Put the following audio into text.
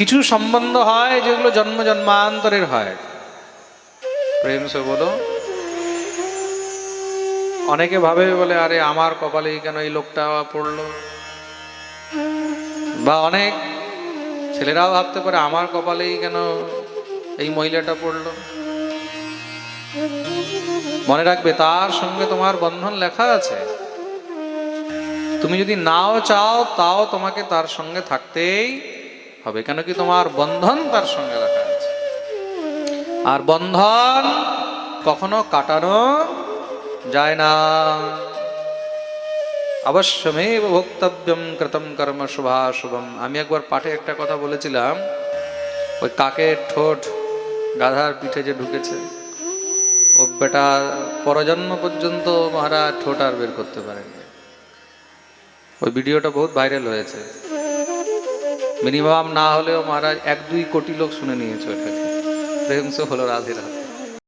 কিছু সম্বন্ধ হয় যেগুলো জন্ম জন্মান্তরের হয়। প্রেম সে বলো। অনেকে ভাবে বলে, আরে আমার কপালেই কেন এই লোকটা পড়ল? বা অনেক ছেলেরাও ভাবতে পারে, আমার কপালেই কেন এই মহিলাটা পড়ল? মনে রাখবে, তার সঙ্গে তোমার বন্ধন লেখা আছে। তুমি যদি নাও চাও, তাও তোমাকে তার সঙ্গে থাকতেই হবে। কেন কি তোমার বন্ধন তার সঙ্গে লেখা আছে? আর বন্ধন কখনো কাটানো যায় না। অবশ্যমেব ভোক্তব্যম কৃতম কর্ম শুভাশুভম। আমি একবার পাঠে একটা কথা বলেছিলাম, ওই কাকের ঠোঁট গাধার পিঠে যে ঢুকেছে, ও বেটা পরজন্ম পর্যন্ত মহারাজ ঠোঁট আর বের করতে পারেনি ওই ভিডিওটা বহুত ভাইরাল হয়েছে। মিনিমাম না হলেও মহারাজ এক দুই কোটি লোক শুনে নিয়েছে ওটাকে। প্রেমস হলো রাধে রাধে।